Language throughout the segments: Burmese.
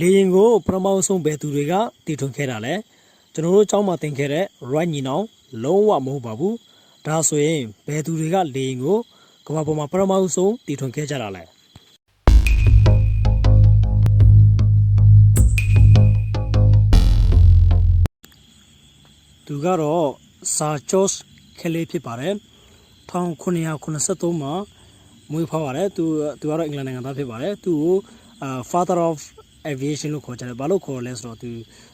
လေရင်ကိုပထမဆုံးဘယ်သူတွေကတည်ထွင်ခဲ့တာလဲကျွန်တော်တို့ကျောင်းမှာသင်ခဲ့တဲ့ right ညီနောင်လုံးဝမဟုတ်ပါဘူးဒါဆိုရင်ဘယ်သူတွေကလေရင်ကိုကမ္ဘာပေါ်မှာပထမဆုံးတည်ထွင်ခဲ့ကြတာလဲသူကတော့စာချော့ခလေးဖြစ်ပါတယ်1983မှာမွေးဖွားပါတယ်သူသူကတော့အင်္ဂလန်နိုင်ငံသားဖြစ်ပါတယ်သူကိုအာ father of aviation လို့ခေါ်ကြတယ်ဘာလို့ခေါ်လဲဆိုတော့သူ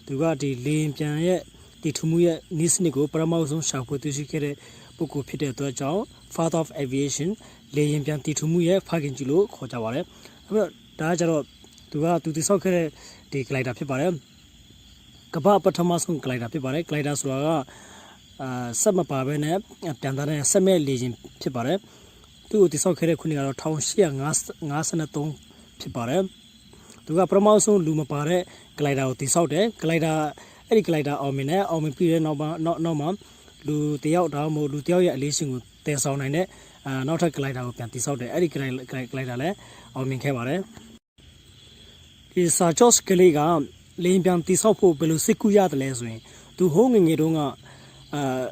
သူကဒီလေယာဉ်ပြန်ရဲ့ဒီထူမှုရဲ့နီးစနစ်ကိုပထမဆုံးရှာဖွေသိရှိခဲ့တဲ့ပုဂ္ဂိုလ်ဖြစ်တဲ့အတွက်ကြောင့် father of aviation လေယာဉ်ပြန်တည်ထူမှုရဲ့ဖခင်ကြီးလို့ခေါ်ကြပါတယ်အဲ့တော့ဒါကကြတော့သူကသူတိဆောက်ခဲ့တဲ့ဒီ glider ဖြစ်ပါတယ်ကမ္ဘာပထမဆုံး glider ဖြစ်ပါတယ် glider ဆိုတာကအာဆက်မပါဘဲနဲ့ပြန်သားတဲ့ဆက်မဲ့လေယာဉ်ဖြစ်ပါတယ်သူ့ကိုတိဆောက်ခဲ့တဲ့ခုနှစ်ကတော့1853ဖြစ်ပါတယ် သူကပထမဆုံးလူမပါတဲ့ glider ကိုတိဆောက်တယ် glider အဲ့ဒီ glider အောင်မြင်တယ်အောင်မြင်ပြီးတဲ့နောက်မှာနောက်နောက်မှာလူတယောက်ဒါမှမဟုတ်လူတယောက်ရဲ့အလေးရှင်ကိုတည်ဆောင်နိုင်တဲ့အာနောက်ထပ် glider ကိုပြန်တိဆောက်တယ်အဲ့ဒီ glider glider လည်းအောင်မြင်ခဲ့ပါတယ်ဒီစာချော့စ်ကလေးကလင်းပြန်တိဆောက်ဖို့ဘယ်လိုစိတ်ကူးရတယ်လဲဆိုရင်သူဟိုးငယ်ငယ်တုန်းကအာ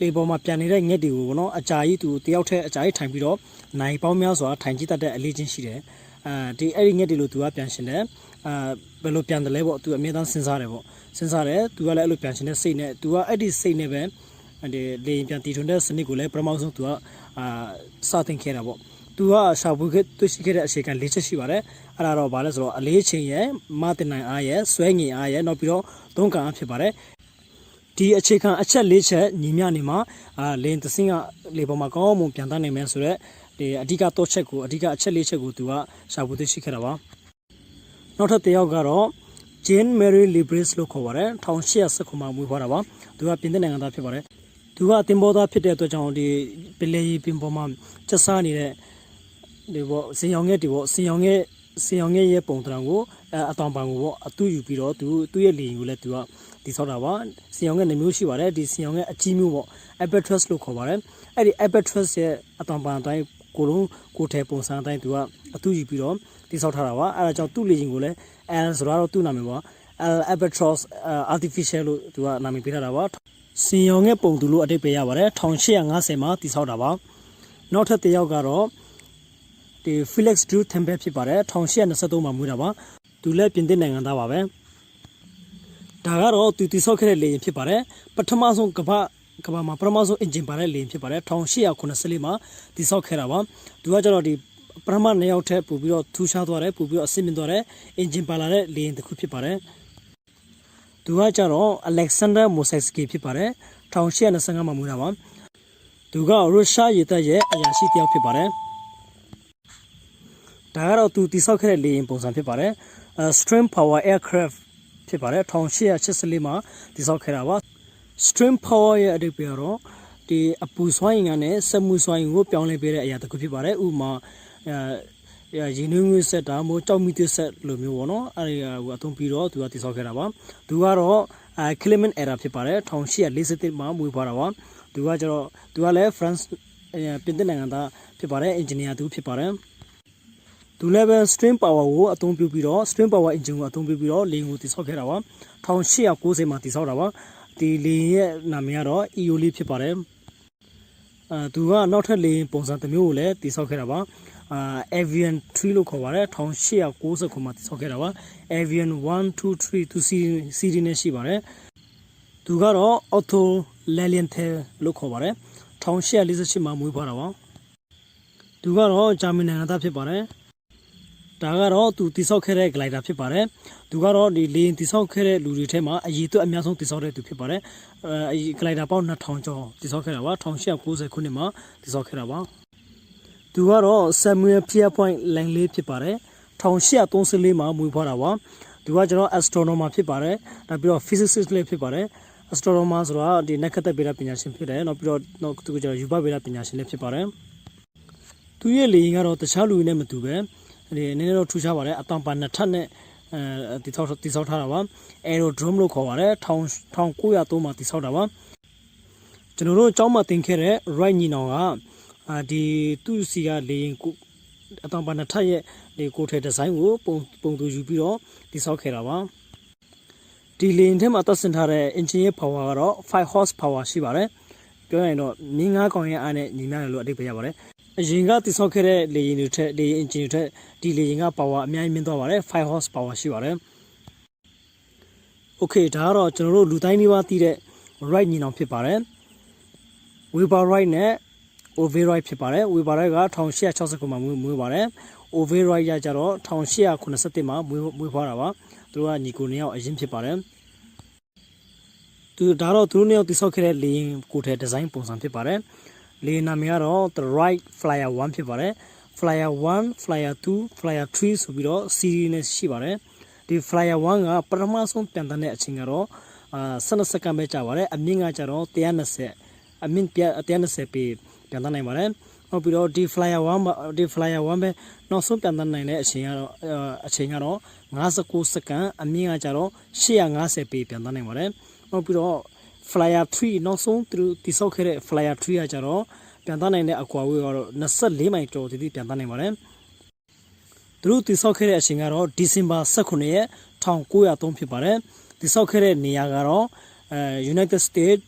လေပေါ်မှာပြန်နေတဲ့ငှက်တွေကိုပေါ့နော်အကြာကြီးသူတယောက်တည်းအကြာကြီးထိုင်ပြီးတော့နိုင်ပေါင်းများစွာထိုင်ကြည့်တတ်တဲ့အလေးချင်းရှိတယ်အာဒီအဲ့ဒီငှက်တွေလို့သူကပြန်ရှင်တယ်အာဘယ်လိုပြန်တယ်လဲပေါ့သူအမြဲတမ်းစဉ်းစားတယ်ပေါ့စဉ်းစားတယ်သူကလည်းအဲ့လိုပြန်ရှင်တဲ့စိတ်နဲ့သူကအဲ့ဒီစိတ်နဲ့ပဲဒီလေရင်ပြန်တည်ထွန်းတဲ့စနစ်ကိုလည်းပထမဆုံးသူကအာစတင်ခဲ့တာပေါ့သူကရှာဖွေခဲ့တွေ့ရှိခဲ့တဲ့အခြေခံ၄ချက်ရှိပါတယ်အဲ့ဒါတော့ဗာလဲဆိုတော့အလေးချိန်ရယ်မတင်နိုင်အားရယ်ဆွဲငင်အားရယ်နောက်ပြီးတော့သုံးကံအားဖြစ်ပါတယ် ဒီအခြေခံအချက်၄ချက်ညီမျှနေမှာအာလင်းသစင်းကလေပေါ်မှာကောင်းမွန်ပြန်တတ်နိုင်မယ်ဆိုတော့ဒီအဓိကတော့ချက်ကိုအဓိကအချက်၄ချက်ကိုသူကရှာဖွေတွေ့ရှိခဲ့တာပါနောက်ထပ်တစ်ယောက်ကတော့ Jane Mary Libres လို့ခေါ်ပါတယ်1819မှာမွေးဖွားတာပါသူကပြင်သစ်နိုင်ငံသားဖြစ်ပါတယ်သူကတင်ပေါ်သားဖြစ်တဲ့အတွက်ကြောင့်ဒီပလေပင်ပေါ်မှာချက်စားနေတဲ့ဒီပေါ့စင်ရောင်ငယ်ဒီပေါ့စင်ရောင်ငယ်စင်ရောင်ငယ်ရဲ့ပုံတံကိုအဲအတောင်ပံကိုပေါ့အတူယူပြီးတော့သူသူ့ရဲ့လေရင်ကိုလည်းသူကဒီဆောက်တာပါစင်ရောင်ငယ်နှမျိုးရှိပါတယ်ဒီစင်ရောင်ငယ်အကြီးမျိုးပေါ့ albatross လို့ခေါ်ပါတယ်အဲ့ဒီ albatross ရဲ့အတောင်ပံအတိုင်းကိုလုံးကိုထဲပုံစံအတိုင်းသူကအတူယူပြီးတော့တိဆောက်ထားတာပါအဲဒါကြောင့်သူ့လေရင်ကိုလည်း L ဆိုတော့သူ့နာမည်ပါ L albatross artificial လို့သူကနာမည်ပေးထားတာပါစင်ရောင်ရဲ့ပုံသူလို့အတိတ်ပေးရပါတယ်1850မှာတိဆောက်တာပါနောက်ထပ်တစ်ယောက်ကတော့ဒီ Felix Drew Temple ဖြစ်ပါတယ်1823မှာမွေးတာပါသူလည်းပြင်သစ်နိုင်ငံသားပါပဲ ဒါကတော့သူတိဆောက်ခဲ့တဲ့လေယာဉ်ဖြစ်ပါတယ်ပထမဆုံးကမ္ဘာကမ္ဘာမှာပထမဆုံး engine ပါတဲ့လေယာဉ်ဖြစ်ပါတယ်1894မှာတိဆောက်ခဲ့တာပါသူကကျတော့ဒီပထမနှစ်ယောက်ထက်ပို့ပြီးတော့ထူးခြားသွားတယ်ပို့ပြီးတော့အဆင့်မြင့်သွားတယ် engine ပါလာတဲ့လေယာဉ်တစ်ခုဖြစ်ပါတယ်သူကကျတော့ Alexander Mosevsky ဖြစ်ပါတယ်1825မှာမွေးတာပါသူကရုရှားရေတပ်ရဲ့အရာရှိတစ်ယောက်ဖြစ်ပါတယ်ဒါကတော့သူတိဆောက်ခဲ့တဲ့လေယာဉ်ပုံစံဖြစ်ပါတယ်အဲ Stream Power Aircraft ဖြစ်ပါတယ်1884မှာတိဆောက်ခဲ့တာပါ Stream Power ရဲ့အဓိပ္ပာယ်ကတော့ဒီအပူစွမ်းအင်ကနဲ့စက်မှုစွမ်းအင်ကိုပြောင်းလဲပေးတဲ့အရာတစ်ခုဖြစ်ပါတယ်ဥပမာအဲရေနွေးငွေဆက်တာမို့ကြောက်မိသစ်ဆက်လိုမျိုးပေါ့နော်အဲဒီကအသုံးပြီးတော့သူကတိဆောက်ခဲ့တာပါသူကတော့အဲ Clement Era ဖြစ်ပါတယ်1847မှာမွေးဖွားတာပါသူကကျတော့သူကလည်း France ပြင်သစ်နိုင်ငံသားဖြစ်ပါတယ် engineer သူဖြစ်ပါတယ် သူလည်းပဲ stream power ကိုအသုံးပြုပြီးတော့ stream power engine ကိုအသုံးပြုပြီးတော့လေယာဉ်ကိုတိဆောက်ခဲ့တာပါ1890မှာတိဆောက်တာပါဒီလေယာဉ်ရဲ့နာမည်ကတော့ EOL ဖြစ်ပါတယ်အဲသူကနောက်ထပ်လေယာဉ်ပုံစံတစ်မျိုးကိုလည်းတိဆောက်ခဲ့တာပါအာ Avian 3လို့ခေါ်ပါတယ်1890ခုမှာတိဆောက်ခဲ့တာပါ Avian 1 2 3သူစီစီရီနဲ့ရှိပါတယ်သူကတော့ Otto Lilienthal လို့ခေါ်ပါတယ်1848မှာမွေးဖွားတာပါသူကတော့ဂျာမန်နိုင်ငံသားဖြစ်ပါတယ် ဒါကတော့သူတိဆောက်ခဲ့တဲ့ glider ဖြစ်ပါတယ်သူကတော့ဒီလေရင်တိဆောက်ခဲ့တဲ့လူတွေထဲမှာအရည်အတွက်အများဆုံးတိဆောက်တဲ့သူဖြစ်ပါတယ်အဲ glider ပေါင်း2000ကျော်တိဆောက်ခဲ့တာပါ1890ခုနှစ်မှာတိဆောက်ခဲ့တာပါသူကတော့ Samuel Pierpont Langley ဖြစ်ပါတယ်1834မှာမွေးဖွားတာပါသူကကျွန်တော် astronomer ဖြစ်ပါတယ်နောက်ပြီးတော့ physicist လည်းဖြစ်ပါတယ် astronomer ဆိုတာဒီနက္ခတ္တဗေဒပညာရှင်ဖြစ်တယ်နောက်ပြီးတော့နောက်သူကကျွန်တော်ယူပဗေဒပညာရှင်လည်းဖြစ်ပါတယ်သူရဲ့လေရင်ကတော့တခြားလူတွေနဲ့မတူပဲ ဒီနည်းနည်းတော့ထူခြားပါတယ်အတန်ပါနှစ်ထပ်နဲ့အဲတိဆောက်တိဆောက်ထားတာပါ Aerodrome လို့ခေါ်ပါတယ်1903မှာတိဆောက်တာပါကျွန်တော်တို့အကြောင်းမှသင်ခဲ့တဲ့ right ညီနောင်ကအာဒီသူ့စီကလေရင်ကိုအတန်ပါနှစ်ထပ်ရဲ့လေကိုထဲဒီဇိုင်းကိုပုံပုံသူယူပြီးတော့တိဆောက်ခဲ့တာပါဒီလေရင်ထဲမှာတပ်ဆင်ထားတဲ့ engine ရဲ့ power ကတော့5 horse power ရှိပါတယ်ပြောရရင်တော့မင်းငါးကောင်ရဲ့အားနဲ့ညီမျှတယ်လို့အတိတ်ပြရပါတယ် အရင်ကတိစောက်ခဲ့တဲ့လေယာဉ်တွေထက်လေယာဉ် engine တွေထက်ဒီလေယာဉ်က power အများကြီးမြင့်သွားပါတယ်5 horse power ရှိပါတယ် Okay ဒါကတော့ကျွန်တော်တို့လူတိုင်းလေးပါသိတဲ့ right ညီနောင်ဖြစ်ပါတယ် Weber right နဲ့ Override ဖြစ်ပါတယ် Weber right က1860ခုမှာမွေးမွေးပါတယ် Override ရကြတော့1887မှာမွေးမွေးဖွားတာပါသူတို့ကညီကိုနှစ်ယောက်အရင်ဖြစ်ပါတယ်သူဒါတော့သူတို့နှစ်ယောက်တိစောက်ခဲ့တဲ့လေယာဉ်ကိုယ်ထဲဒီဇိုင်းပုံစံဖြစ်ပါတယ် လေယာဉ်နာမည်ကတော့ The Right Flyer 1ဖြစ်ပါတယ် Flyer 1 Flyer 2 Flyer 3ဆိုပြီးတော့ series နဲ့ရှိပါတယ်ဒီ Flyer 1ကပထမဆုံးပြန်တန်းတဲ့အချိန်ကတော့အာ12စက္ကန့်ပဲကြာပါတယ်အမြင့်ကကျတော့120အမြင့်ပြ120ပေပြန်တန်းနိုင်ပါတယ်ဟုတ်ပြီးတော့ဒီ flyer 1မှာဒီ flyer 1ပဲနောက်ဆုံးပြန်တန်းနိုင်တဲ့အချိန်ကတော့အာအချိန်ကတော့59စက္ကန့်အမြင့်ကကျတော့850ပေပြန်တန်းနိုင်ပါတယ်ဟုတ်ပြီးတော့ flyer 3နောက်ဆုံးသူတို့တိစောက်ခဲ့တဲ့ flyer 3ကကျတော့ပြန်တန်းနိုင်တဲ့အကွာအဝေးကတော့24မိုင်ကျော်တည်တည်ပြန်တန်းနိုင်ပါတယ်သူတို့တိစောက်ခဲ့တဲ့အချိန်ကတော့ဒီဇင်ဘာ18ရက်1903ဖြစ်ပါတယ်တိစောက်ခဲ့တဲ့နေရာကတော့အဲ United States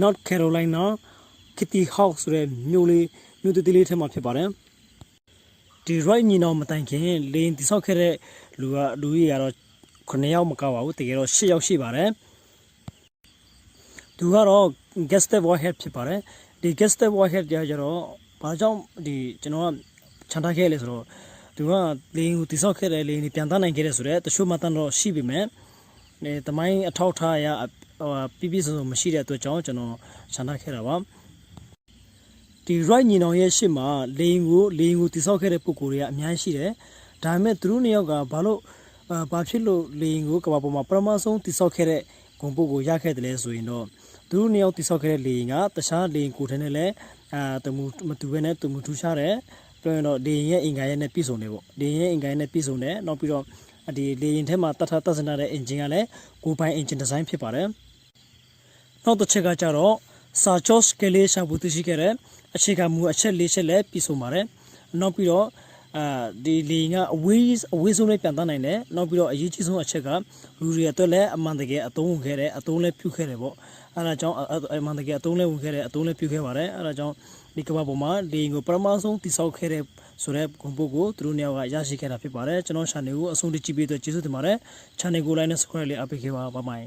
North Carolina Kitty Hawk ဆိုတဲ့မြို့လေးမြို့သေးသေးလေးထဲမှာဖြစ်ပါတယ်ဒီ right ညီတော်မတိုင်ခင်လင်းတိဆောက်ခဲ့တဲ့လူကလူကြီးကတော့9ယောက်မကပါဘူးတကယ်တော့10ယောက်ရှိပါတယ် သူကတော့ guest warhead ဖြစ်ပါတယ်ဒီ guest warhead ကြတော့ဘာကြောင့်ဒီကျွန်တော်ကခြံထားခဲ့လဲဆိုတော့သူကလင်းကိုတိဆောက်ခဲ့တဲ့လင်းนี่ပြန်တန်းနိုင်ခဲ့တဲ့ဆိုတော့တချို့မှတန်းတော့ရှိပြီမဲ့နေတမိုင်းအထောက်ထားအရဟိုပြပြစုံစုံမရှိတဲ့အတွက်ကြောင့်ကျွန်တော်ခြံထားခဲ့တာပါဒီ right ညီနောင်ရဲ့ရှစ်မှာလေရင်ကိုလေရင်ကိုတိဆောက်ခဲ့တဲ့ပုံကိုယ်တွေကအများကြီးရှိတယ်ဒါပေမဲ့သူတို့နှစ်ယောက်ကဘာလို့အာဘာဖြစ်လို့လေရင်ကိုကဘာပေါ်မှာပထမဆုံးတိဆောက်ခဲ့တဲ့ဂုံပုတ်ကိုရခဲ့တယ်လဲဆိုရင်တော့ သူတို့နှစ်ယောက်တိဆောက်ခဲ့တဲ့လေရင်ကတခြားလေရင်ကိုယ်ထဲနဲ့လည်းအာတမှုမတူဘဲနဲ့တူမှုထူးခြားတယ်ပြောရင်တော့လေရင်ရဲ့အင်္ဂါရဲ့နဲ့ပြည့်စုံတယ်ပေါ့လေရင်ရဲ့အင်္ဂါရဲ့နဲ့ပြည့်စုံတယ်နောက်ပြီးတော့ဒီလေရင်ထဲမှာတတ်ထားတက်စင်ထားတဲ့ engine ကလည်းကိုယ်ပိုင် engine design ဖြစ်ပါတယ်နောက်တစ်ချက်ကကြတော့စာချော့စကလေးရှာဖို့တရှိခဲ့တဲ့အခြေခံမူအချက်၄ချက်လည်းပြည့်စုံပါတယ်နောက်ပြီးတော့ အာဒီလေငါအဝေးအဝေးဆုံးလေးပြန်တန်းနိုင်တယ်နောက်ပြီးတော့အရေးကြီးဆုံးအချက်ကလူတွေအတွက်လည်းအမှန်တကယ်အသုံးဝင်ခဲ့တယ်အသုံးလည်းပြုခဲ့တယ်ပေါ့အဲဒါကြောင့်အမှန်တကယ်အသုံးလည်းဝင်ခဲ့တယ်အသုံးလည်းပြုခဲ့ပါတယ်အဲဒါကြောင့်ဒီကမ္ဘာပေါ်မှာလေငါကိုပထမဆုံးတိစောက်ခဲ့တဲ့ဆိုတဲ့ဂုဏ်ပုတ်ကိုသူတို့နှစ်ယောက်ကရရှိခဲ့တာဖြစ်ပါတယ်ကျွန်တော် channel ကိုအဆုံးထိကြည့်ပေးတဲ့ကျေးဇူးတင်ပါတယ် channel ကို like နဲ့ subscribe လေးအားပေးခဲ့ပါပါမိုင်